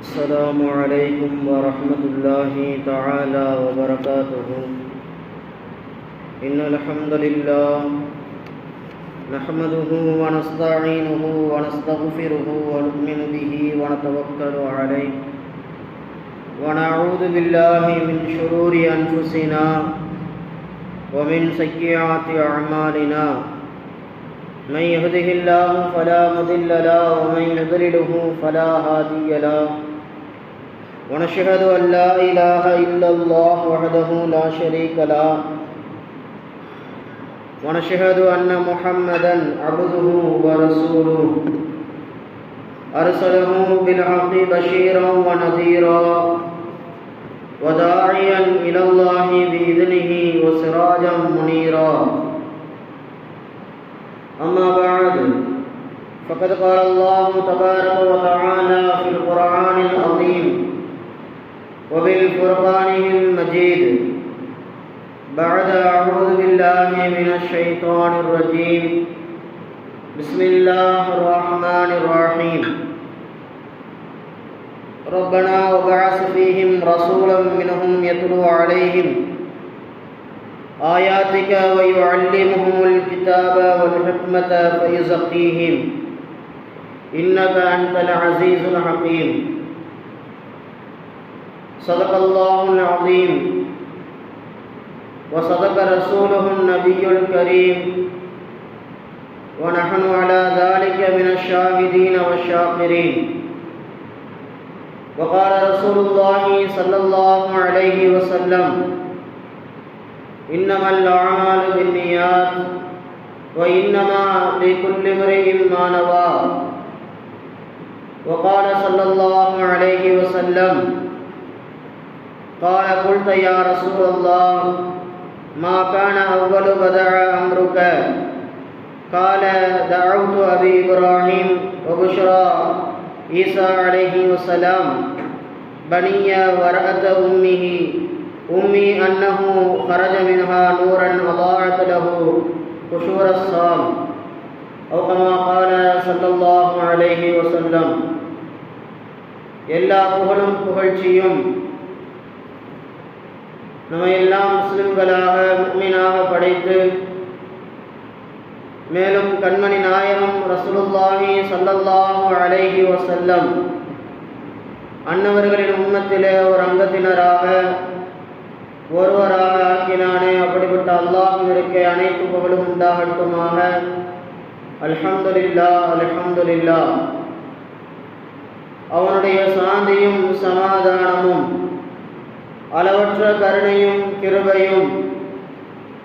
السلام عليكم ورحمة الله تعالى وبركاته. إن الحمد لله نحمده ونستعينه ونستغفره ونؤمن به ونتوكل عليه. ونعوذ بالله من شرور أنفسنا ومن سيئات أعمالنا. من يهده الله فلا مضل له ومن يضلله فلا هادي له. ونشهد أن لا إله إلا الله وحده لا شريك له. ونشهد أن محمدا عبده ورسوله. أرسله بالحق بشيرا ونذيرا وداعيا إلى الله بإذنه وسراجا منيرا. أما بعد فقد قال الله تبارك وتعالى في القرآن العظيم وبالفرقان المجيد. بعد أعوذ بالله من الشيطان الرجيم. بسم الله الرحمن الرحيم. ربنا وبعث فيهم رسولا منهم يتلو عليهم آياتك ويعلمهم الكتاب والحكمة فيزكيهم إنك أنت العزيز الحكيم. صدق الله العظيم وصدق رسوله النبي الكريم ونحن على ذلك من الشاهدين والشاكرين وقال رسول الله صلى الله عليه وسلم إنما الأعمال بالنيات وإنما لكل امرئ ما نوى وقال صلى الله عليه وسلم قال قلت يا رسول الله ما كان أول بدع أمرك قال دعوت أبي إبراهيم وبشرى عيسى عليه السلام بني ورأة أمه أمي أنه خرج منها نورا أضاعت له قشور الصام أو كما قال صلى الله عليه وسلم எல்லா புகழும் புகழ்ச்சியும் நம்ம எல்லாம் முஸ்லிம்களாக முக்மீனாக படைத்து மேலும் கண்மணி நாயகம் ரசூலுல்லாஹி சல்லல்லாஹு அலைஹி வசல்லம் அன்னவர்களின் உம்மத்திலே ஒரு அங்கத்தினராக ஒருவராக ஆக்கினானே அப்படிப்பட்ட அல்லாஹிற்கு அனைத்து புகழும் உண்டாகட்டுமாக. அல்ஹம்துலில்லா அல்ஹம்துலில்லா அவனுடைய சாந்தியும் சமாதானமும் அளவற்ற கருணையும் கிருபையும்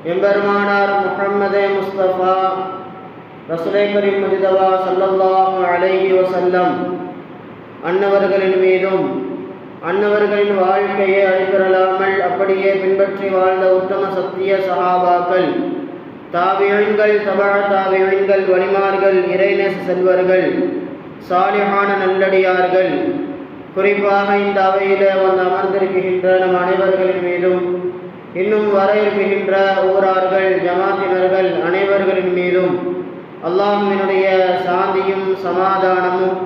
எம்பெருமானார் முகம்மதே முஸ்தபா ரசுலை கரீம் முஜிதவா சல்லல்லாஹு அலைஹி வசல்லம் அன்னவர்களின் மீதும் அன்னவர்களின் வாழ்க்கையை அழிப்பிரலாமல் அப்படியே பின்பற்றி வாழ்ந்த உத்தம சத்திய சஹாபாக்கள் தாவியங்கள் தபா தாவியங்கள் வலிமார்கள் இறைநேச செல்வர்கள் சாலிஹான நல்லடியார்கள் குறிப்பாக இந்த அவையில் வந்து அமர்ந்திருக்கின்ற நம் அனைவர்களின் மீதும் இன்னும் வர இருக்கின்ற ஊரார்கள் ஜமாத்தினர்கள் அனைவர்களின் மீதும் அல்லாஹினுடைய சாந்தியும் சமாதானமும்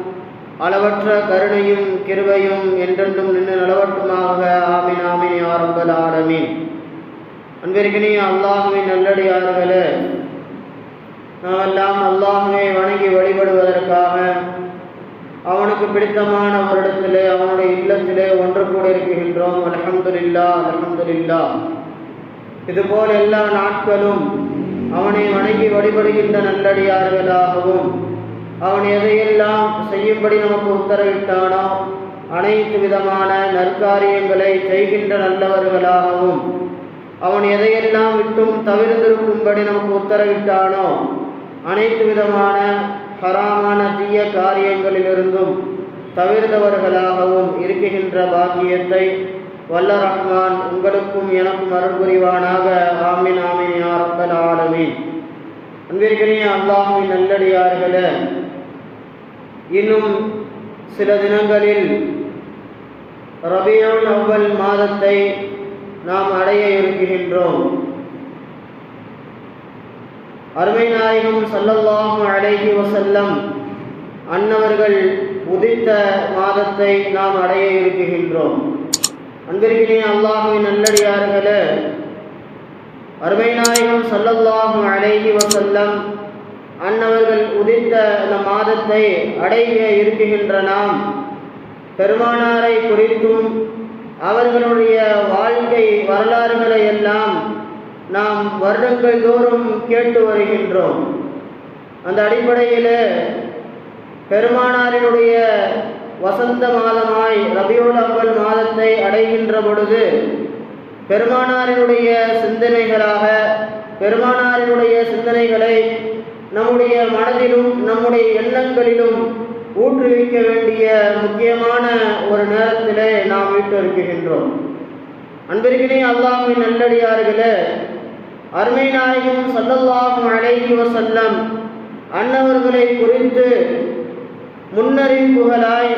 அளவற்ற கருணையும் கிருபையும் என்றென்றும் நின்று நலவட்டுமாக. ஆமின் ஆமின் ஆரம்பல் ஆரமீன் அன்பிற்கினே அல்லாஹுவின் நல்லடியார்களே நாமெல்லாம் அல்லாஹுவை வணங்கி வழிபடுவதற்காக அவனுக்கு பிடித்தமான வருடத்திலே அவனுடைய இல்லத்திலே ஒன்று கூட இருக்கின்றோம் அலமதுல்லா அலமதுல்லா இதுபோல் எல்லா நாட்களும் அவனை வணங்கி வழிபடுகின்ற நல்லடியார்களாகவும் அவன் எதையெல்லாம் செய்யும்படி நமக்கு உத்தரவிட்டானோ அனைத்து விதமான நற்காரியங்களை செய்கின்ற நல்லவர்களாகவும் அவன் எதையெல்லாம் விட்டும் தவிர்த்திருக்கும்படி நமக்கு உத்தரவிட்டானோ அனைத்து விதமான ஹராமான தீய காரியங்களிலிருந்தும் தவிர்த்தவர்களாகவும் இருக்குகின்ற பாக்கியத்தை வல்ல ரஹ்மான் உங்களுக்கும் எனக்கும் அருள் புரிவானாக. ஆமின் ஆமின் யாரப்பல் ஆலமீன். அன்பிற்கனே அல்லாஹின் நல்லடியார்களே இன்னும் சில தினங்களில் ரபியோன் அவ்வல் மாதத்தை நாம் அடைய இருக்கின்றோம். அருமை நாயகம் சல்லல்லாஹு அழகி வசல்லம் அன்னவர்கள் உதித்த மாதத்தை நாம் அடைய இருக்குகின்றோம் அன்பிற்கினே அல்லாஹுவின் நல்லடியார்களே அருமை நாயகம் சல்லல்லாஹு அழகி வசல்லம் அன்னவர்கள் உதித்த அந்த மாதத்தை அடைய இருக்குகின்ற நாம் பெருமானாரை குறித்தும் அவர்களுடைய வாழ்க்கை வரலாறுகளை எல்லாம் நாம் வருடங்கள் தோறும் கேட்டு வருகின்றோம். அந்த அடிப்படையில் பெருமானாரினுடைய வசந்த மாதமாய் ரபியோல் அவ்வல் மாதத்தை அடைகின்ற பொழுது பெருமானாரினுடைய சிந்தனைகளாக பெருமானாரினுடைய சிந்தனைகளை நம்முடைய மனதிலும் நம்முடைய எண்ணங்களிலும் ஊற்றுவிக்க வேண்டிய முக்கியமான ஒரு நேரத்திலே நாம் வீட்டிருக்கின்றோம் அன்பிற்கினே அல்லாஹின் நல்லடியார்களே அருமை நாயகம் சல்லல்லாஹும் அலைஹி வசல்லம் அன்னவர்களை குறித்து முன்னறிவிப்புகளாய்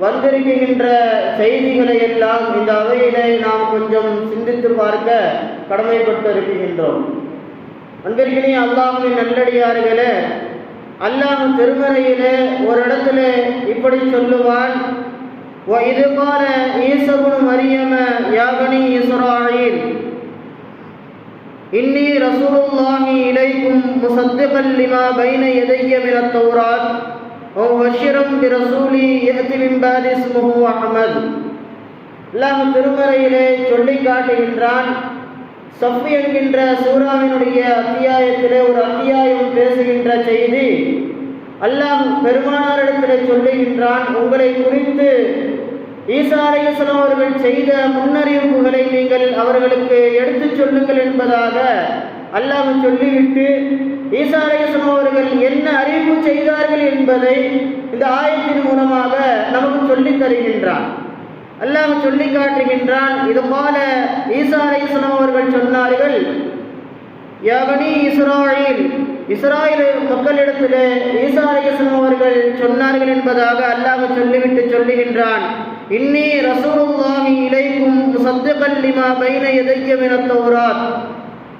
வந்திருக்கின்ற செய்திகளை எல்லாம் இந்த அவையிலே நாம் கொஞ்சம் சிந்தித்து பார்க்க கடமைப்பட்டு இருக்கின்றோம் அன்பிற்கினே அல்லாஹின் நல்லடியார்களே அல்லாஹ் திருமறையிலே ஒரு இடத்துல இப்படி சொல்லுவான் இது போல ஈசபுன் மரியம யாகனி இஸ்ராயில் இன்னி ரசூலுல்லாஹி இலைக்கும் முசத்திகல் லிமா பைன எதைய மின தௌராத் வஷிரம் பி ரசூலி யஹ்தி மின் பாதி இஸ்முஹு அல்லாஹ் திருமறையிலே சொல்லி காட்டுகின்றான் சஃபி என்கின்ற சூறாவினுடைய அத்தியாயத்திலே ஒரு அத்தியாயம் பேசுகின்ற செய்தி அல்லாஹ் பெருமானாரிடத்தில் சொல்லுகின்றான் உங்களை குறித்து ஈசா அவர்கள் செய்த முன்னறிவிப்புகளை நீங்கள் அவர்களுக்கு எடுத்துச் சொல்லுங்கள் என்பதாக அல்லாஹ் சொல்லிவிட்டு ஈசா அலையஸ்லாம் அவர்கள் என்ன அறிவிப்பு செய்தார்கள் என்பதை இந்த ஆயத்தின் மூலமாக நமக்கு சொல்லித் தருகின்றான் அல்லாஹ் சொல்லி காட்டுகின்றான் இது போல ஈசா அலைஹிஸ்ஸலாம் அவர்கள் சொன்னார்கள் யவனி இஸ்ராயில் இஸ்ராயல் மக்களிடத்திலே ஈசா அலைஹிஸ்ஸலாம் அவர்கள் சொன்னார்கள் என்பதாக அல்லாஹ் சொல்லிவிட்டு சொல்லுகின்றான். இன்னி ரசூலுல்லாஹி இலைக்கும் முசத்திகல் லிமா பைன யதைய மின தௌராத்.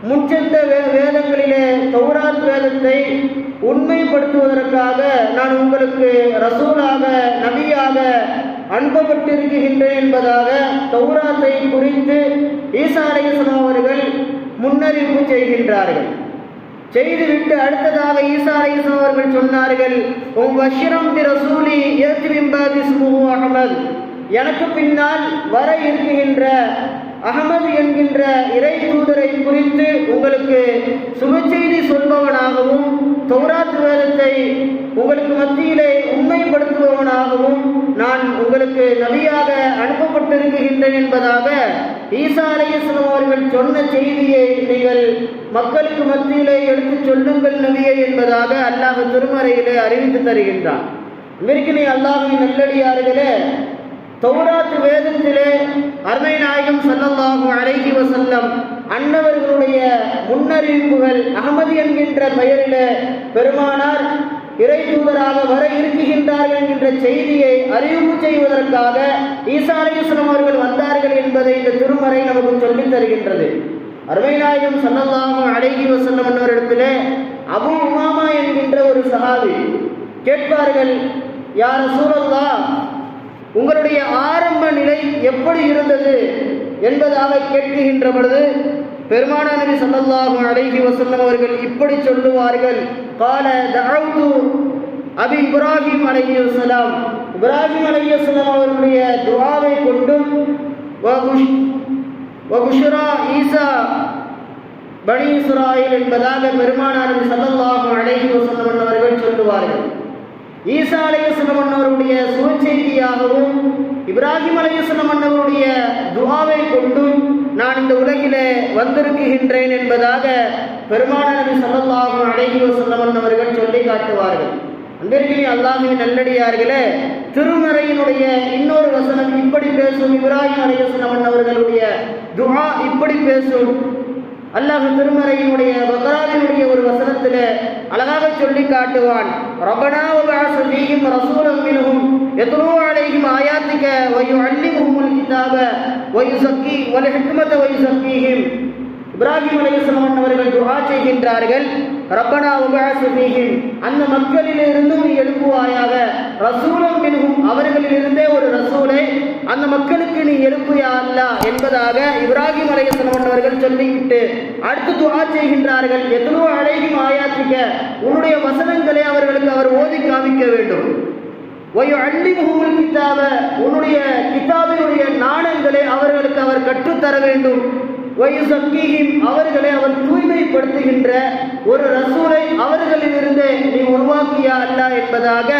முச்சந்த வே வேதங்களிலே தௌராத் வேதத்தை உண்மைப்படுத்துவதற்காக நான் உங்களுக்கு ரசூலாக நபியாக அனுப்பப்பட்டிருக்கின்றேன் என்பதாக தௌராத்தை குறித்து ஈசா அவர்கள் முன்னறிவிப்பு செய்கின்றார்கள். செய்துவிட்டு அடுத்ததாக ஈசா அலைஹிஸ்ஸலாம் அவர்கள் சொன்னார்கள் உம் வஷிரம் பி ரசூலி ஏத்மிம்பாதி ஸ்முஹு எனக்கு பின்னால் வர இருக்கின்ற அகமது என்கின்ற இறை தூதரை குறித்து உங்களுக்கு சுபச்செய்தி சொல்பவனாகவும் தௌராத் வேதத்தை உங்களுக்கு மத்தியிலே உண்மைப்படுத்துபவனாகவும் நான் உங்களுக்கு நபியாக அனுப்பப்பட்டிருக்கின்றேன் என்பதாக ஈசா அலையஸ்லம் அவர்கள் சொன்ன செய்தியை நீங்கள் மக்களுக்கு மத்தியிலே எடுத்து சொல்லுங்கள் நபியை என்பதாக அல்லாஹ் திருமறையிலே அறிவித்து தருகின்றான். இவருக்கு அல்லாஹின் நல்லடியார்களே தௌராத்து வேதத்திலே அருமை நாயகம் சல்லல்லாஹு அலைஹி வசல்லம் அன்னவர்களுடைய முன்னறிவிப்புகள் அகமது என்கின்ற பெயரிலே பெருமானார் இறை தூதராக வர இருக்குகின்றார்கள் என்கின்ற செய்தியை அறிவிப்பு செய்வதற்காக ஈசா அலிஸ்லாம் அவர்கள் வந்தார்கள் என்பதை இந்த திருமறை நமக்கு சொல்லித் தருகின்றது. அருமை நாயகம் சல்லல்லாஹு அலைஹி வசல்லம் என்னவரிடத்திலே அபு உமாமா என்கின்ற ஒரு சஹாபி கேட்பார்கள் யார் சூழல்லா உங்களுடைய ஆரம்ப நிலை எப்படி இருந்தது என்பதாக கேட்குகின்ற பொழுது பெருமான நபி சல்லல்லாஹு அலைஹி வசல்லம் அவர்கள் இப்படி சொல்லுவார்கள். கால தஅவுது அபி இப்ராஹிம் அலைஹி வசலாம் இப்ராஹிம் அலைஹி வசலாம் அவர்களுடைய துவாவை கொண்டும் வபுஷ்ரா ஈசா பனி இஸ்ராயில் என்பதாக பெருமானார் நபி சல்லல்லாஹு அலைஹி வசல்லம் அவர்கள் சொல்லுவார்கள். ஈசா அலையசனம் அன்னவருடைய சுவச்செய்தியாகவும் இப்ராஹிம் அலையசனம் அன்னவருடைய துவாவை கொண்டும் நான் இந்த உலகிலே வந்திருக்குகின்றேன் என்பதாக பெருமான நபி சல்லல்லாஹு அலைஹி வஸல்லம் அன்னவர்கள் சொல்லி காட்டுவார்கள். அன்பிற்கினி அல்லாஹின் நல்லடியார்களே திருமறையினுடைய இன்னொரு வசனம் இப்படி பேசும். இப்ராஹிம் அலையசனம் அன்னவர்களுடைய துவா இப்படி பேசும். அல்லாஹ் திருமறையினுடைய பக்ராவினுடைய ஒரு வசனத்தில் அழகாக சொல்லி காட்டுவான். ரபனா வபஅஸ ரசூலம் ரசூலம் மின்ஹும் யத்லூ ஆயாத்திக்க ஆயாத்திக அள்ளி முகமுல் கிதாப வ சக்கி வல் ஹிக்மத வ சக்கியும் இப்ராஹிம் அலைஹிஸ்ஸலாம் அவர்கள் துஆ செய்கின்றார்கள். ரப்பனா உபாசுமீகின் அந்த மக்களிலிருந்தும் நீ எழுப்புவாயாக. ரசூலம் மின்ஹும் அவர்களிலிருந்தே ஒரு ரசூலை அந்த மக்களுக்கு நீ எழுப்புயா அல்லாஹ் என்பதாக இப்ராஹிம் அலைஹிஸ்ஸலாம் அவர்கள் சொல்லிவிட்டு அடுத்து துஆ செய்கின்றார்கள். எத்தனோ அழகிம் ஆயாத்திக்க உன்னுடைய வசனங்களை அவர்களுக்கு அவர் ஓதி காமிக்க வேண்டும். வயுஅல்லிமுஹுல் கித்தாவ உன்னுடைய கிதாபினுடைய நாணங்களை அவர்களுக்கு அவர் கற்றுத்தர வேண்டும். அவர்களை அவர் தூய்மைப்படுத்துகின்ற ஒரு ரசூலை அவர்களிலிருந்தே நீ உருவாக்கியா அல்ல என்பதாக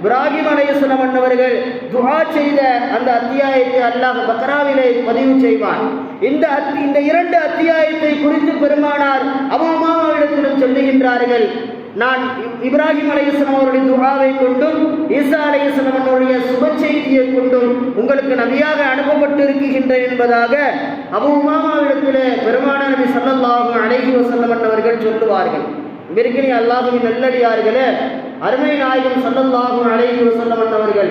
இப்ராஹிம் அலைஹிஸ்ஸலாம் அன்னவர்கள் துஆ செய்த அந்த அத்தியாயத்தை அல்லாஹ் பக்ராவிலே பதிவு செய்வான். இந்த இந்த இரண்டு அத்தியாயத்தை குறித்து பெருமானார் அவமாவிடத்திலும் சொல்லுகின்றார்கள். நான் இப்ராஹிம் அலைஹிஸ்ஸலாம் அவருடைய துகாவை கொண்டும் ஈசா அலைஹிஸ்ஸலாம் அவருடைய சுப செய்தியை கொண்டும் உங்களுக்கு நபியாக அனுப்பப்பட்டிருக்கின்றேன் என்பதாக அபு உமாமாவிடத்திலே பெருமான நபி ஸல்லல்லாஹு அழகி வசல்லம் அவர்கள் சொல்லுவார்கள். இருக்கிறீ அல்லாஹுவின் நல்லடியார்களே அருமை நாயகம் ஸல்லல்லாஹு அழகி வசல்லம் அவர்கள்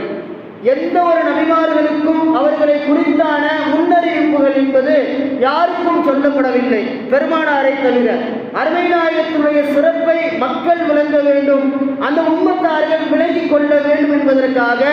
எந்த ஒரு நபிமார்களுக்கும் அவர்களை குறித்தான முன்னறிவிப்புகள் என்பது யாருக்கும் சொல்லப்படவில்லை. பெருமானாரை தவிர அருமை நாயகத்தினுடைய சிறப்பை மக்கள் விளங்க வேண்டும் அந்த உண்மத்தார்கள் விளங்கிக் கொள்ள வேண்டும் என்பதற்காக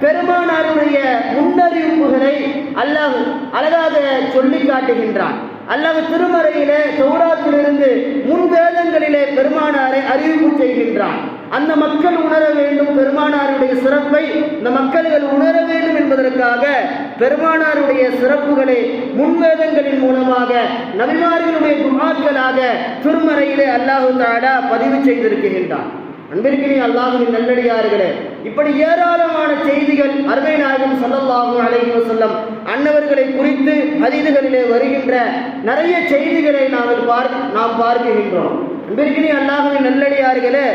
பெருமானாருடைய முன்னறிவிப்புகளை அல்லாஹ் அழகாக சொல்லி காட்டுகின்றான். அல்லது திருமறையிலே சௌராத்திலிருந்து முன் வேதங்களிலே பெருமானாரை அறிவிப்பு செய்கின்றான். அந்த மக்கள் உணர வேண்டும் பெருமானாருடைய சிறப்பை இந்த மக்கள்கள் உணர வேண்டும் என்பதற்காக பெருமானாருடைய சிறப்புகளை முன்வேதங்களின் மூலமாக நபிமார்களுடைய குமாக்களாக திருமறையிலே அல்லாஹு தாடா பதிவு செய்திருக்கின்றான். அன்பிற்கினே அல்லாஹுவின் நல்லடியார்களே இப்படி ஏராளமான செய்திகள் அருமை நாயகம் சொல்லல்லாகும் அலைஹி வஸல்லம் அன்னவர்களை குறித்து ஹதீதுகளிலே வருகின்ற நிறைய செய்திகளை நாங்கள் பார் நாம் பார்க்கின்றோம். அன்பிற்கினே அல்லாஹுவின் நல்லடியார்களே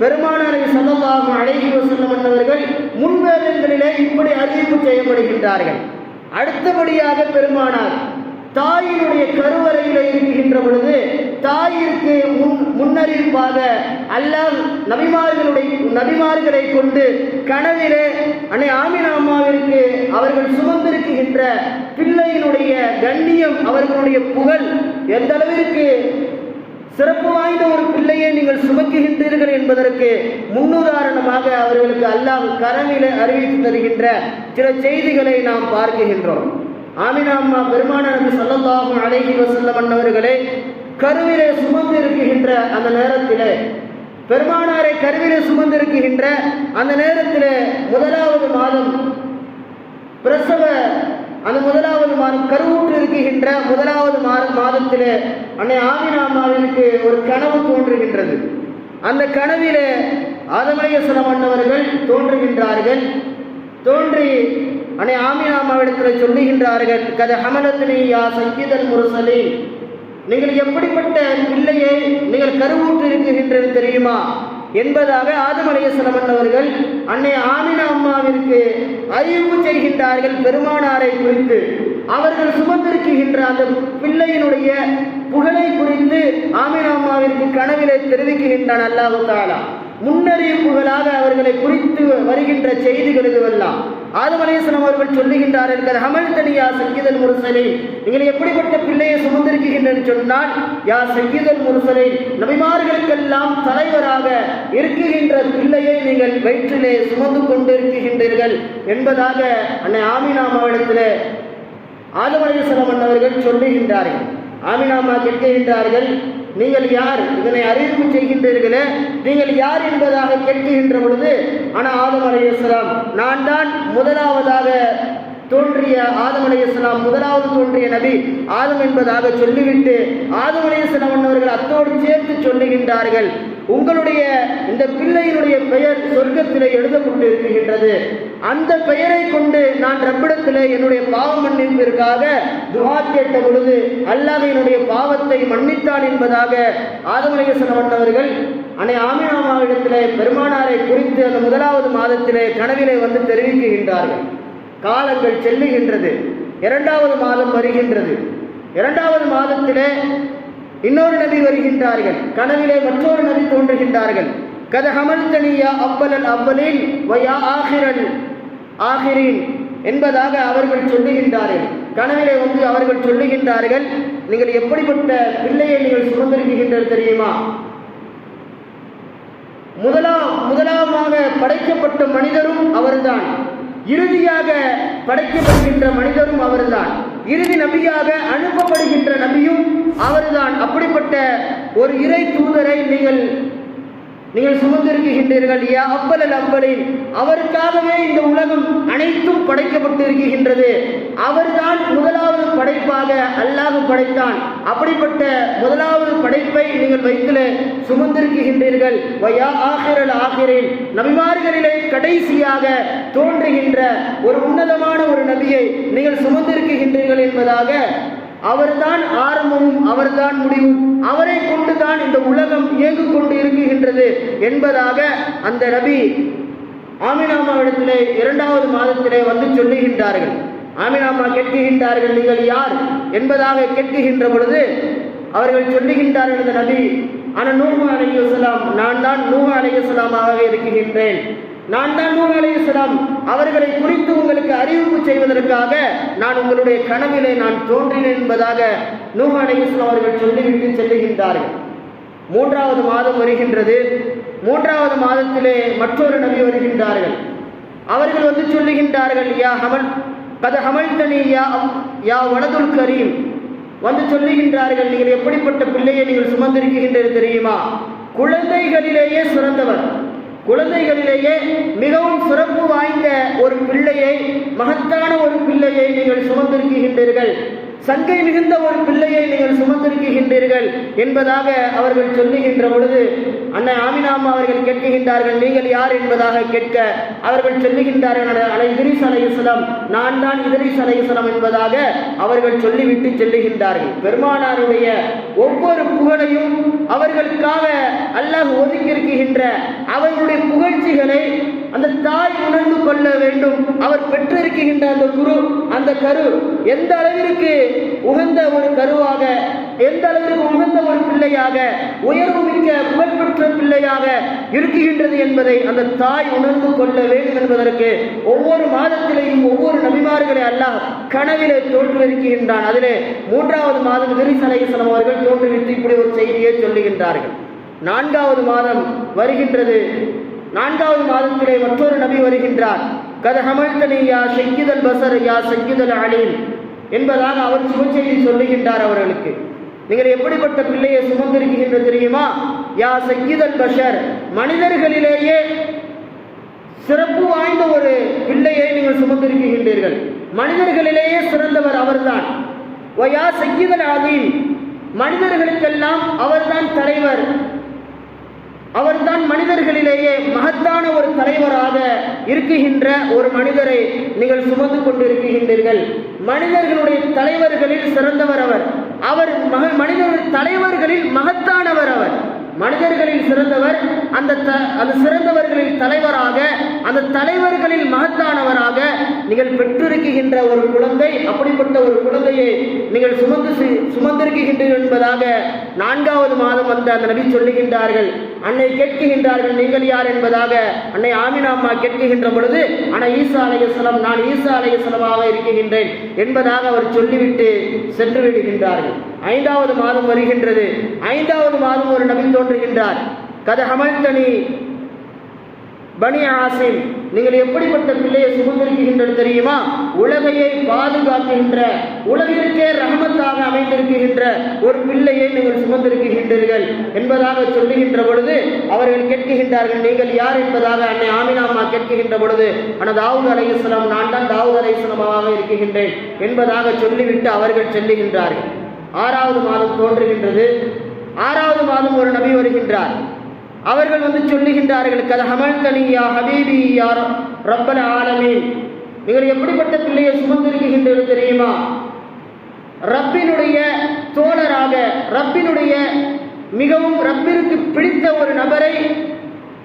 பெருமானாரை ஸல்லல்லாஹு அழகி வசல்லம் என்பவர்கள் முன்வேதங்களிலே இப்படி அறிவிப்பு செய்யப்படுகின்றார்கள். அடுத்தபடியாக பெருமானார் தாயினுடைய கருவறையில் இருக்கின்ற பொழுது தாயிற்கு முன் முன்னறிவிப்பாக அல்லாஹ் நபிமார்களுடைய நபிமார்களை கொண்டு கனவிலே அன்னை ஆமினா அம்மாவிற்கு அவர்கள் சுமந்திருக்கின்ற பிள்ளையினுடைய கண்ணியம் அவர்களுடைய புகழ் எந்த அளவிற்கு சிறப்பு வாய்ந்த ஒரு பிள்ளையை நீங்கள் சுமக்குகின்றீர்கள் என்பதற்கு முன்னுதாரணமாக அவர்களுக்கு அல்லாஹ் கரவில அறிவித்து தருகின்ற சில செய்திகளை நாம் பார்க்கின்றோம். ஆமினா அம்மா பெருமான நபி அழகி வசல்ல வஸல்லம் கருவிலே சுமந்து சுமந்திருக்கின்ற அந்த நேரத்திலே பெருமானாரை கருவிலே சுமந்திருக்கின்ற அந்த நேரத்திலே முதலாவது மாதம் பிரசவ அந்த முதலாவது மாதம் கருவூற்று இருக்குகின்ற முதலாவது மா மாதத்தில் அன்னை ஆமினா ஒரு கனவு தோன்றுகின்றது. அந்த கனவில் ஆதமலையசலம் அண்ணவர்கள் தோன்றுகின்றார்கள். தோன்றி அன்னை ஆமினா சொல்லுகின்றார்கள் கத ஹமலத்தினி யா சங்கீதல் முரசலின். நீங்கள் எப்படிப்பட்ட பிள்ளையை நீங்கள் கருவூற்று இருக்குகின்றது தெரியுமா? என்பதாக ஆதம் அலையசலமன் அவர்கள் அன்னை ஆமின அம்மாவிற்கு அறிவிப்பு செய்கின்றார்கள் பெருமானாரை குறித்து. அவர்கள் சுமந்திருக்கின்ற அந்த பிள்ளையினுடைய புகழை குறித்து ஆமின அம்மாவிற்கு கனவிலே தெரிவிக்கின்றான் அல்லாஹு தாலா முன்னறிவிப்புகளாக அவர்களை குறித்து வருகின்ற செய்திகள் இதுவெல்லாம். ஆதமலேசனம் அவர்கள் சொல்லுகின்றார்கள் ஹமல் தனியா சங்கீதல் முரசலை நீங்கள் எப்படிப்பட்ட பிள்ளையை சுமந்திருக்கின்றன்னு சொன்னால் யா சங்கீதல் முரசலை நபிமார்களுக்கெல்லாம் தலைவராக இருக்குகின்ற பிள்ளையை நீங்கள் வயிற்றிலே சுமந்து கொண்டிருக்கின்றீர்கள். என்பதாக அன்னை ஆமினாமாவிடத்திலே ஆதமலேசனம் அவர்கள் சொல்லுகின்றார்கள். ஆமினாமா கேட்கின்றார்கள் நீங்கள் யார்? இதனை அறிவிப்பு செய்கின்றீர்களே. நீங்கள் யார் என்பதாக கேட்கின்ற பொழுது ஆனால் ஆதம் அலையாம் நான் தான் முதலாவதாக தோன்றிய ஆதம் அலையாம் முதலாவது தோன்றிய நபி ஆதம் என்பதாக சொல்லிவிட்டு ஆதம் அலையாம் அவர்கள் அத்தோடு சேர்த்து சொல்லுகின்றார்கள். உங்களுடைய இந்த பிள்ளையினுடைய பெயர் சொர்க்கத்திலே எழுதப்பட்டு இருக்கின்றது அந்த பெயரை கொண்டு நான் ரப்பிடத்தில் என்னுடைய பாவ மன்னிப்பிற்காக துவா கேட்ட பொழுது அல்லாத என்னுடைய பாவத்தை மன்னித்தான் என்பதாக ஆதமலையசனம் அவர்கள் அன்னை ஆமினாமாவிடத்திலே பெருமானாரை குறித்து அந்த முதலாவது மாதத்திலே கனவிலே வந்து தெரிவிக்கின்றார்கள். காலங்கள் செல்லுகின்றது. இரண்டாவது மாதம் வருகின்றது. இரண்டாவது மாதத்திலே இன்னொரு நபி வருகின்றார்கள். கனவிலே மற்றொரு நபி தோன்றுகின்றார்கள். கத ஹமல்தனியா அவ்வலன் அவ்வலின் வயா ஆகிரல் ஆகிரின் என்பதாக அவர்கள் சொல்லுகின்றார்கள். கனவிலே வந்து அவர்கள் சொல்லுகின்றார்கள் நீங்கள் எப்படிப்பட்ட பிள்ளையை நீங்கள் சுமந்திருக்கின்றது தெரியுமா? முதலாம் முதலாமாக படைக்கப்பட்ட மனிதரும் அவர்தான். இறுதியாக படைக்கப்படுகின்ற மனிதரும் அவர்தான். இறுதி நபியாக அனுப்பப்படுகின்ற நபியும் அவர்தான். அப்படிப்பட்ட ஒரு இறை தூதரை நீங்கள் நீங்கள் சுமந்திருக்கின்றீர்கள். யா அப்பலல் அப்பலின் அவருக்காகவே இந்த உலகம் அனைத்தும் படைக்கப்பட்டு இருக்கின்றது அவர்தான் முதலாவது படைப்பாக அல்லாஹ் படைத்தான். அப்படிப்பட்ட முதலாவது படைப்பை நீங்கள் வைத்துல சுமந்திருக்கின்றீர்கள். வயா ஆகிரல் ஆகிரின் நபிமார்களிலே கடைசியாக தோன்றுகின்ற ஒரு உன்னதமான ஒரு நபியை நீங்கள் சுமந்திருக்கின்றீர்கள் என்பதாக அவர்தான் ஆரம்பமும் அவர்தான் முடிவும். அவரை கொண்டுதான் இந்த உலகம் இயங்கு கொண்டு இருக்குகின்றது என்பதாக அந்த நபி ஆமினாமாவிடத்திலே இரண்டாவது மாதத்திலே வந்து சொல்லுகின்றார்கள். ஆமினாமா கேட்குகின்றார்கள் நீங்கள் யார்? என்பதாக கேட்குகின்ற பொழுது அவர்கள் சொல்லுகின்றார்கள் இந்த நபி ஆனால் நூஹு அலையுஸ்லாம் நான் தான் நூஹு அலையுஸ்லாமாக இருக்குகின்றேன் நான் தான் நூல் அலைஹிஸ்ஸலாம் அவர்களை குறித்து உங்களுக்கு அறிவிப்பு செய்வதற்காக நான் உங்களுடைய கனவிலே நான் தோன்றினேன் என்பதாக நூஹ் அலைஹிஸ்ஸலாம் அவர்கள் சொல்லிவிட்டு செல்லுகின்றார்கள். மூன்றாவது மாதம் வருகின்றது. மூன்றாவது மாதத்திலே மற்றொரு நபி வருகின்றார்கள். அவர்கள் வந்து சொல்லுகின்றார்கள் யா ஹமல் கத ஹமல் தனி யா யா வலதுல் கரீம். வந்து சொல்லுகின்றார்கள் நீங்கள் எப்படிப்பட்ட பிள்ளையை நீங்கள் சுமந்திருக்கின்றது தெரியுமா? குழந்தைகளிலேயே சிறந்தவர் குழந்தைகளிலேயே மிகவும் சிறப்பு வாய்ந்த ஒரு பிள்ளையை மகத்தான ஒரு பிள்ளையை நீங்கள் சுமந்திருக்கின்றீர்கள். சங்கை மிகுந்த ஒரு பிள்ளையை நீங்கள் சுமந்திருக்கின்றீர்கள் என்பதாக அவர்கள் சொல்லுகின்ற பொழுது அன்னை ஆமினாம் அவர்கள் கேட்கின்றார்கள் நீங்கள் யார் என்பதாக கேட்க அவர்கள் சொல்லுகின்றார்கள் அலை இதிரிஸ் அலையுசலம் நான் தான் இதிரிஸ் அலையுசலம் என்பதாக அவர்கள் சொல்லிவிட்டு செல்லுகின்றார்கள். பெருமானாருடைய ஒவ்வொரு புகழையும் அவர்களுக்காக அல்லாஹ் ஒதுக்கியிருக்கின்ற அவர்களுடைய புகழ்ச்சிகளை அந்த தாய் உணர்ந்து கொள்ள வேண்டும். அவர் பெற்றிருக்கின்ற அந்த குரு அந்த கரு எந்த அளவிற்கு உகந்த ஒரு கருவாக எந்த அளவிற்கு உகந்த ஒரு பிள்ளையாக உயர்வு மிக்க புகழ்பெற்ற பிள்ளையாக இருக்குகின்றது என்பதை அந்த தாய் உணர்ந்து கொள்ள வேண்டும் என்பதற்கு ஒவ்வொரு மாதத்திலேயும் ஒவ்வொரு நபிமார்களை அல்லாஹ் கனவிலே தோற்றுவிருக்கின்றான் அதிலே மூன்றாவது மாதம் விரிஸ் அலைசலம் அவர்கள் தோற்றுவித்து இப்படி ஒரு செய்தியை சொல்லுகின்றார்கள். நான்காவது மாதம் வருகின்றது. நான்காவது மாதத்திலே மற்றொரு நபி வருகின்றார். கத ஹமல்தனி யா ஷக்கிதல் பசர் யா செங்கிதல் அலீம் என்பதாக அவர் சுபச்செய்தி சொல்லுகின்றார் அவர்களுக்கு. நீங்கள் எப்படிப்பட்ட பிள்ளையை சுமந்திருக்கின்ற தெரியுமா? யா சக்கிதல் பஷர் மனிதர்களிலேயே சிறப்பு வாய்ந்த ஒரு பிள்ளையை நீங்கள் சுமந்திருக்கின்றீர்கள் மனிதர்களிலேயே சிறந்தவர் அவர்தான். ஒயா சக்கிதல் ஆதீன் மனிதர்களுக்கெல்லாம் அவர்தான் தலைவர். அவர்தான் மனிதர்களிலேயே மகத்தான ஒரு தலைவராக இருக்குகின்ற ஒரு மனிதரை நீங்கள் சுமந்து கொண்டிருக்கின்றீர்கள். மனிதர்களுடைய தலைவர்களில் சிறந்தவர் அவர். அவர் மக மனிதர்கள் தலைவர்களில் மகத்தானவர் அவர். மனிதர்களில் சிறந்தவர் அந்த த அந்த சிறந்தவர்களில் தலைவராக அந்த தலைவர்களில் மகத்தானவராக நீங்கள் பெற்றிருக்கின்ற ஒரு குழந்தை அப்படிப்பட்ட ஒரு குழந்தையை நீங்கள் சுமந்து சி- சுமந்திருக்கின்றீர்கள் என்பதாக நான்காவது மாதம் வந்த அந்த நபி சொல்லுகின்றார்கள். அன்னை கேட்கின்றார்கள் நீங்கள் யார் என்பதாக? அன்னை ஆமினாம்மா கேட்குகின்ற கேட்கின்ற பொழுது ஆனால் ஈசா அலையசலம் நான் ஈசா அலையசலமாக இருக்கின்றேன் என்பதாக அவர் சொல்லிவிட்டு சென்று விடுகின்றார்கள். ஐந்தாவது மாதம் வருகின்றது. ஐந்தாவது மாதம் ஒரு நபி தோன்றுகின்றார். கதை ஹமல்தனி பனி ஆசிம் நீங்கள் எப்படிப்பட்ட பிள்ளையை சுமந்திருக்கின்றது தெரியுமா? உலகையை பாதுகாக்கின்ற உலகிற்கே ரகமத்தாக அமைந்திருக்கின்ற ஒரு பிள்ளையை நீங்கள் சுமந்திருக்கின்றீர்கள் என்பதாக சொல்லுகின்ற பொழுது அவர்கள் கேட்கின்றார்கள் நீங்கள் யார் என்பதாக அன்னை ஆமினாமா கேட்கின்ற பொழுது ஆனால் தாவூத் அலையுஸ்லாம் நான் தான் தாவூத் அலையுஸ்லமாக இருக்கின்றேன் என்பதாக சொல்லிவிட்டு அவர்கள் செல்லுகின்றார்கள். ஆறாவது மாதம் தோன்றுகின்றது. ஆறாவது மாதம் ஒரு நபி வருகின்றார். அவர்கள் வந்து சொல்லுகின்றார்கள் கத ஹமல் தனியா ஹபீபி யார் ரப்பல் ஆலமே நீங்கள் எப்படிப்பட்ட பிள்ளையை சுமந்திருக்கின்றது தெரியுமா? ரப்பினுடைய தோழராக ரப்பினுடைய மிகவும் ரப்பிற்கு பிடித்த ஒரு நபரை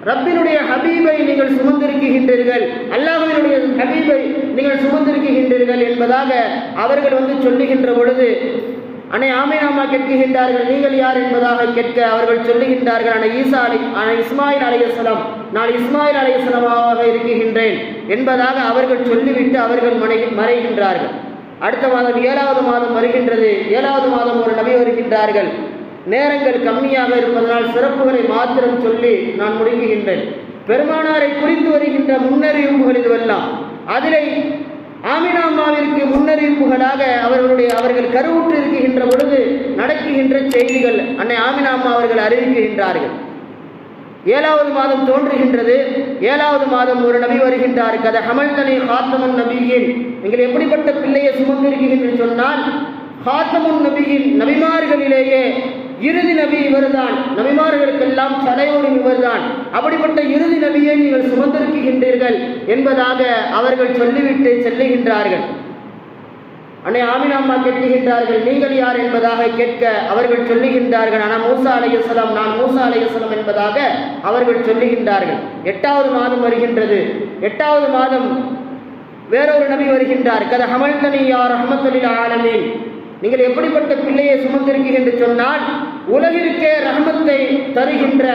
ரப்பினுடைய ஹபீபை நீங்கள் சுமந்திருக்கின்றீர்கள் அல்லாஹினுடைய ஹபீபை நீங்கள் சுமந்திருக்கின்றீர்கள் என்பதாக அவர்கள் வந்து சொல்லுகின்ற பொழுது அனை ஆமைனாமா கேட்கின்றார்கள். நீங்கள் யார் என்பதாக கேட்க அவர்கள் சொல்லுகின்றார்கள் அனை ஈசா அலை அனை இஸ்மாயில் அலையஸ்லாம் நான் இஸ்மாயில் அலையசலமாக இருக்கின்றேன் என்பதாக அவர்கள் சொல்லிவிட்டு அவர்கள் மனை மறைகின்றார்கள். அடுத்த மாதம் ஏழாவது மாதம் வருகின்றது. ஏழாவது மாதம் ஒரு நபி வருகின்றார்கள். நேரங்கள் கம்மியாக இருப்பதனால் சிறப்புகளை மாத்திரம் சொல்லி நான் முடிக்குகின்றேன் பெருமானாரை குறித்து வருகின்ற முன்னறிவிப்புகள் இதுவெல்லாம் அதிலே ஆமினாம்மாவிற்கு முன்னறிவிப்புகளாக அவர்களுடைய அவர்கள் கருவுற்று இருக்கின்ற பொழுது நடக்குகின்ற செய்திகள் அன்னை ஆமினாம்மா அவர்கள் அறிவிக்கின்றார்கள். ஏழாவது மாதம் தோன்றுகின்றது. ஏழாவது மாதம் ஒரு நபி வருகின்றார். கதை ஹமல்தனை ஹாத்தமன் நபியின். நீங்கள் எப்படிப்பட்ட பிள்ளையை சுமந்திருக்கிறீர்கள் என்று சொன்னால் ஹாத்தமுன் நபியின் நபிமார்களிலேயே இறுதி நபி இவர்தான். நபிமார்களுக்கெல்லாம் தலையோடு இவர்தான். அப்படிப்பட்ட இறுதி நபியை நீங்கள் சுமந்திருக்கின்றீர்கள் என்பதாக அவர்கள் சொல்லிவிட்டு செல்லுகின்றார்கள். அன்னை ஆமினாம்மா கேட்கின்றார்கள் நீங்கள் யார் என்பதாக கேட்க அவர்கள் சொல்லுகின்றார்கள். ஆனால் மூசா அலையசலம் நான் மூசா அலையசலம் என்பதாக அவர்கள் சொல்லுகின்றார்கள். எட்டாவது மாதம் வருகின்றது. எட்டாவது மாதம் வேறொரு நபி வருகின்றார். கத ஹமல்தனி யார் அஹமத்தலில் ஆலமீன். நீங்கள் எப்படிப்பட்ட பிள்ளையை சுமந்திருக்கீங்க என்று சொன்னால் உலகிற்கே ரஹமத்தை தருகின்ற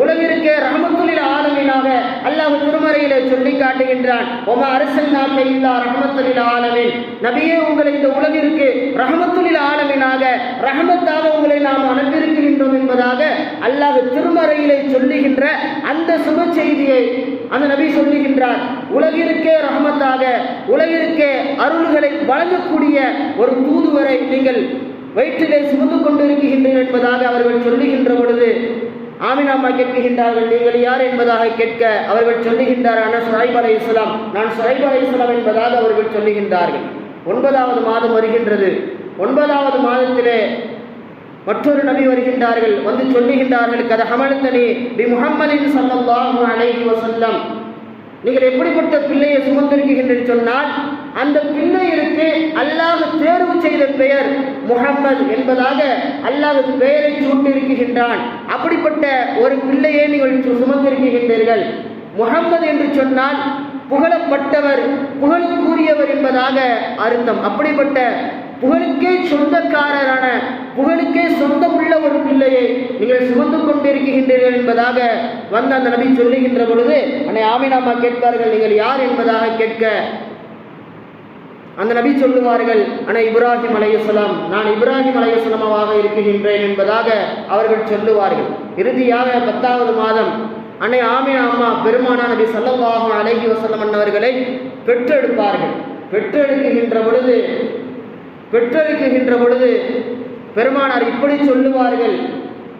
உலகிற்கே ரஹமத்துலில் ஆலமீனாக அல்லாஹ் திருமறையில சொல்லி காட்டுகின்றான் ஒம அரசல் நாட்டை இல்லா ரஹமத்துலில் ஆலமீன். நபியே உங்களை இந்த உலகிற்கு ரஹமத்துலில் ஆலமீனாக ரஹமத்தாக உங்களை நாம் அனுப்பியிருக்கின்றோம் என்பதாக அல்லாஹ் திருமறையிலே சொல்லுகின்ற அந்த சுப செய்தியை அந்த நபி சொல்லுகின்றார் உலகிற்கே ரஹமத்தாக உலகிற்கே அருள்களை வழங்கக்கூடிய ஒரு தூதுவரை நீங்கள் வயிற்றிலே சுமந்து கொண்டிருக்கின்றீர்கள் என்பதாக அவர்கள் சொல்லுகின்ற பொழுது ஆமினாமா கேட்கின்றார்கள் நீங்கள் யார் என்பதாக கேட்க அவர்கள் சொல்லுகின்றார் ஆனால் சுரைப் அலை இஸ்லாம் நான் சுரைப் அலை இஸ்லாம் என்பதாக அவர்கள் சொல்லுகின்றார்கள். ஒன்பதாவது மாதம் வருகின்றது. ஒன்பதாவது மாதத்திலே மற்றொரு நபி வருகின்றார்கள் வந்து சொல்லுகின்றார்கள் கத ஹமலத்தனி பி முகம்மதின் சல்லல்லாஹு அலைஹி வசல்லம் நீங்கள் எப்படிப்பட்ட பிள்ளையை சுமந்திருக்கின்ற சொன்னால் அந்த பிள்ளைகளுக்கு அல்லாஹ் தேர்வு செய்த பெயர் முகம்மது என்பதாக அல்லாஹ் பெயரை சூட்டியிருக்கின்றான். அப்படிப்பட்ட ஒரு பிள்ளையை நீங்கள் சுமந்திருக்கின்றீர்கள் முகம்மது என்று சொன்னால் புகழப்பட்டவர் புகழுக்குரியவர் என்பதாக அர்த்தம். அப்படிப்பட்ட புகழுக்கே சொந்தக்காரரான புகழுக்கே சொந்தமுள்ள ஒரு பிள்ளையை நீங்கள் சுமந்து கொண்டிருக்கின்றீர்கள் என்பதாக வந்த அந்த நபி சொல்லுகின்ற பொழுது அன்னை ஆமினாமா கேட்பார்கள் நீங்கள் யார் என்பதாக கேட்க அந்த நபி சொல்லுவார்கள் அண்ணா இப்ராஹிம் அலையசலாம் நான் இப்ராஹிம் அலையசலமாவாக இருக்கின்றேன் என்பதாக அவர்கள் சொல்லுவார்கள். இறுதியாக பத்தாவது மாதம் அன்னை ஆமினா அம்மா பெருமானா நபி சல்லல்லாஹு அலைஹி வஸல்லம் அன்னவர்களை பெற்றெடுப்பார்கள். பெற்றெடுக்குகின்ற பொழுது பெற்றெடுக்குகின்ற பொழுது பெருமானார் இப்படி சொல்லுவார்கள்.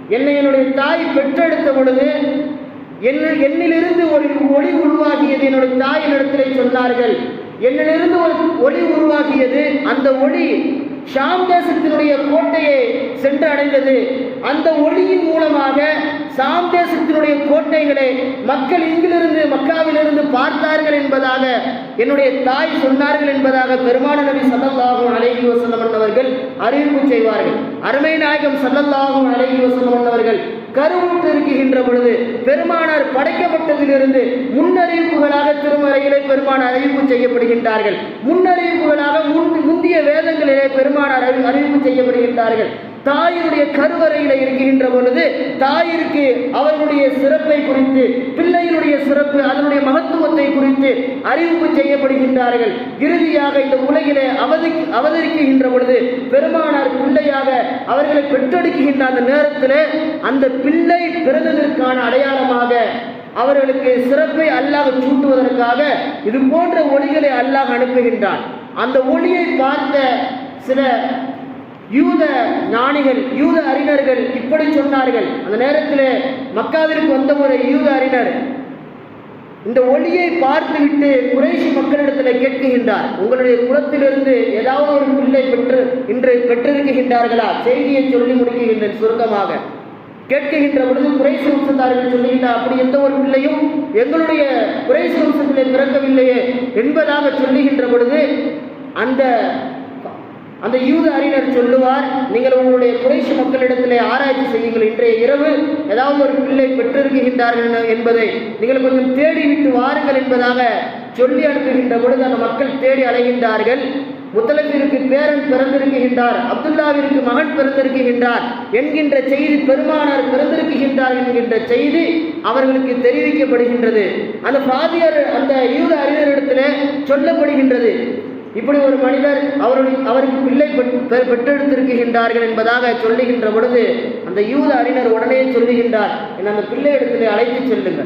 என்னை என்னுடைய தாய் பெற்றெடுத்த பொழுது என்ன என்னிலிருந்து ஒரு ஒளி உருவாகியது என்னுடைய தாயினிடத்திலே சொன்னார்கள். என்னிலிருந்து ஒரு ஒளி உருவாகியது அந்த ஒளி ஷாம் தேசத்தினுடைய கோட்டையை சென்று அடைந்தது அந்த ஒளியின் மூலமாக சாம் தேசத்தினுடைய கோட்டைகளை மக்கள் இங்கிலிருந்து மக்காவிலிருந்து பார்த்தார்கள் என்பதாக என்னுடைய தாய் சொன்னார்கள் என்பதாக பெருமான நபி சல்லல்லாஹு அழகி வஸல்லம் அவர்கள் அறிவிப்பு செய்வார்கள். அருமை நாயகம் சல்லல்லாஹு அழகி வஸல்லம் அவர்கள் கருவுற்று பொழுது பெருமானார் படைக்கப்பட்டதிலிருந்து முன்னறிவிப்புகளாக திருமறையிலே பெருமானார் அறிவிப்பு செய்யப்படுகின்றார்கள். முன்னறிவிப்புகளாக முன் முந்திய வேதங்களிலே பெருமானார் அறிவிப்பு செய்யப்படுகின்றார்கள். தாயினுடைய கருவறையில் இருக்கின்ற பொழுது தாயிற்கு அவர்களுடைய சிறப்பை குறித்து பிள்ளையினுடைய சிறப்பு அதனுடைய மகத்துவத்தை குறித்து அறிவிப்பு செய்யப்படுகின்றார்கள். இறுதியாக இந்த உலகிலே அவதி அவதரிக்கின்ற பொழுது பெருமானார் பிள்ளையாக அவர்களை பெற்றெடுக்கின்ற அந்த நேரத்தில் அந்த பிள்ளை பிறந்ததற்கான அடையாளமாக அவர்களுக்கு சிறப்பை அல்லாஹ் சூட்டுவதற்காக இது போன்ற ஒளிகளை அல்லாஹ் அனுப்புகின்றான். அந்த ஒளியை பார்த்த சில யூத ஞானிகள் யூத அறிஞர்கள் இப்படி சொன்னார்கள். அந்த நேரத்தில் மக்காவிற்கு வந்த ஒரு யூத அறிஞர் இந்த ஒளியை பார்த்துவிட்டு குறைசி மக்களிடத்தில் கேட்குகின்றார். உங்களுடைய குலத்திலிருந்து ஏதாவது ஒரு பிள்ளை பெற்று இன்று பெற்றிருக்கின்றார்களா? செய்தியை சொல்லி முடிக்குகின்றேன் சுருக்கமாக. கேட்குகின்ற பொழுது குறைசி வம்சத்தார்கள் சொல்லுகின்றார் அப்படி எந்த ஒரு பிள்ளையும் எங்களுடைய குறைசி வம்சத்திலே பிறக்கவில்லையே என்பதாக சொல்லுகின்ற பொழுது அந்த அந்த யூத அறிஞர் சொல்லுவார் நீங்கள் உங்களுடைய குறைஷி மக்களிடத்திலே ஆராய்ச்சி செய்யுங்கள். இன்றைய இரவு ஏதாவது ஒரு பிள்ளை பெற்றிருக்கின்றார்கள் என்பதை நீங்கள் கொஞ்சம் தேடி விட்டு வாருங்கள் என்பதாக சொல்லி அனுப்புகின்ற பொழுது அந்த மக்கள் தேடி அலைகின்றார்கள். முத்தலத்திற்கு பேரன் பிறந்திருக்கின்றார் அப்துல்லாவிற்கு மகன் பிறந்திருக்கின்றார் என்கின்ற செய்தி பெருமானார் பிறந்திருக்கின்றார் என்கின்ற செய்தி அவர்களுக்கு தெரிவிக்கப்படுகின்றது. அந்த பாதியர் அந்த யூத அறிஞரிடத்தில் சொல்லப்படுகின்றது. இப்படி ஒரு மனிதர் அவருடைய அவருக்கு பிள்ளை பெற்- பெற்றெடுத்திருக்கின்றார்கள் என்பதாக சொல்லுகின்ற பொழுது அந்த யூத அறிஞர் உடனே சொல்லுகின்றார் என் அந்த பிள்ளை இடத்திலே அழைத்து செல்லுங்கள்.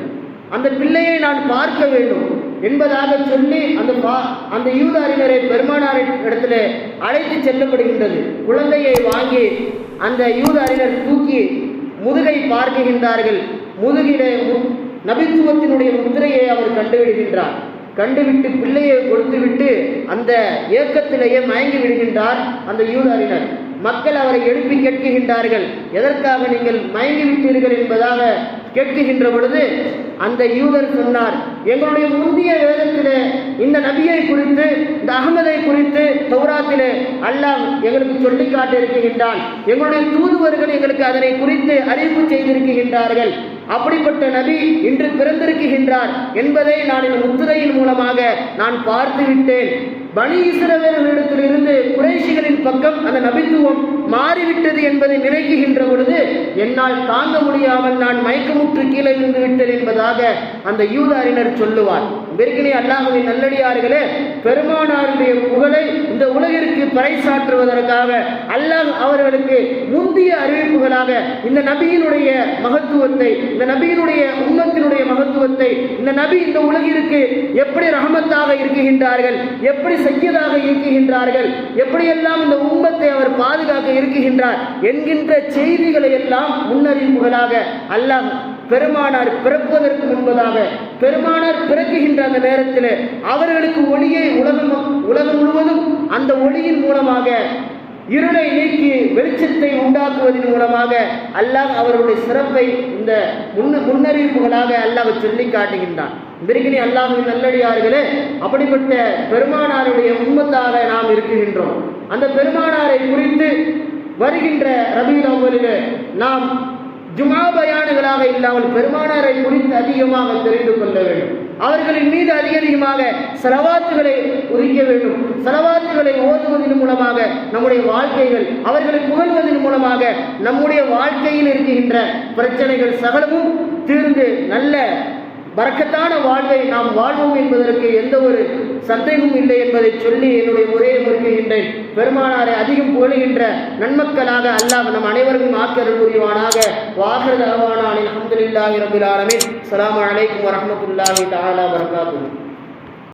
அந்த பிள்ளையை நான் பார்க்க வேண்டும் என்பதாக சொல்லி அந்த பா- அந்த யூத அறிஞரை பெருமானார் இடத்திலே அழைத்து செல்லப்படுகின்றது. குழந்தையை வாங்கி அந்த யூத அறிஞர் தூக்கி முதுகை பார்க்குகின்றார்கள். முதுகிலே நபித்துவத்தினுடைய முத்திரையை அவர் கண்டுவிடுகின்றார். கண்டுவிட்டு பிள்ளையை கொடுத்துவிட்டு அந்த ஏக்கத்திலேயே மயங்கி விடுகின்றார் அந்த யூத அறிஞர் மக்கள் அவரை எழுப்பி கேட்குகின்றார்கள். எதற்காக நீங்கள் மயங்கி விட்டீர்கள் என்பதாக கேட்குகின்ற பொழுது அந்த யூதர் சொன்னார் எங்களுடைய முந்தைய வேதத்திலே இந்த நபியை குறித்து இந்த அகமதை குறித்து தௌராத்திலே அல்லாஹ் எங்களுக்கு சொல்லி காட்டியிருக்கின்றான் எங்களுடைய தூதுவர்கள் எங்களுக்கு அதனை குறித்து அறிவிப்பு செய்திருக்கின்றார்கள். அப்படிப்பட்ட நபி இன்று பிறந்திருக்கின்றார் என்பதை நான் இந்த முத்திரையின் மூலமாக நான் பார்த்து விட்டேன் பனி இஸ்ரவேலர்களிடத்திலிருந்து குறைஷிகளின் பக்கம் அந்த நபித்துவம் மாறிவிட்டது என்பதை நினைக்குகின்ற பொழுது என்னால் தாங்க முடியாமல் நான் மயக்கமுற்று கீழே விழுந்து விட்டேன் என்பதாக அந்த யூத அறிஞர் சொல்லுவார். பெருக்கினி அல்லாஹுவின் நல்லடியார்களே பெருமானாருடைய புகழை இந்த உலகிற்கு பறைசாற்றுவதற்காக அல்லாஹ் அவர்களுக்கு முந்திய அறிவிப்புகளாக இந்த நபியினுடைய மகத்துவத்தை இந்த நபியினுடைய உண்மத்தினுடைய மகத்துவத்தை இந்த நபி இந்த உலகிற்கு எப்படி ரஹமத்தாக இருக்குகின்றார்கள் எப்படி சையதாக இருக்குகின்றார்கள். எப்படியெல்லாம் இந்த உம்மத்தை அவர் பாதுகாக்க இருக்குகின்றார் என்கின்ற செய்திகளை எல்லாம் முன்னறிவிப்புகளாக அல்லாஹ் பெருமானார் பிறப்பதற்கு முன்பதாக பெருமானார் பிறக்குகின்ற அந்த நேரத்தில் அவர்களுக்கு ஒளியை உலகம் உலகம் முழுவதும் அந்த ஒளியின் மூலமாக இருளை நீக்கி வெளிச்சத்தை உண்டாக்குவதன் மூலமாக அல்லாஹ் அவர்களுடைய சிறப்பை இந்த முன்ன முன்னறிவிப்புகளாக அல்லாஹ் சொல்லி காட்டுகின்றான். பிரிகினி அல்லாஹின் நல்லடியார்களே அப்படிப்பட்ட பெருமானாருடைய உண்மத்தாக நாம் இருக்குகின்றோம் அந்த பெருமானாரை குறித்து வருகின்ற ரபீல் அவ்வலிலே நாம் ஜுமா பயானுகளாக இல்லாமல் பெருமானாரை குறித்து அதிகமாக தெரிந்து கொள்ள வேண்டும். அவர்களின் மீது அதிக அதிகமாக செலவாத்துகளை உதிக்க வேண்டும். செலவாத்துகளை ஓதுவதன் மூலமாக நம்முடைய வாழ்க்கைகள் அவர்களை புகழ்வதன் மூலமாக நம்முடைய வாழ்க்கையில் இருக்கின்ற பிரச்சனைகள் சகலமும் தீர்ந்து நல்ல பறக்கத்தான வாழ்வை நாம் வாழ்வோம் என்பதற்கு எந்த ஒரு சந்தேகமும் இல்லை என்பதை சொல்லி என்னுடைய முறையை முறுக்குகின்றேன் பெருமானாரை அதிகம் புகழுகின்ற நன்மக்களாக அல்லாஹ் நம் அனைவருக்கும் ஆக்கருள் புரிவானாக. வாகர் அஹமதுல்லாஹி ரபுல் ஆலமின். அலாம் அலைக்கும் வரமத்துல்லாஹி தாலா வரகாத்துஹு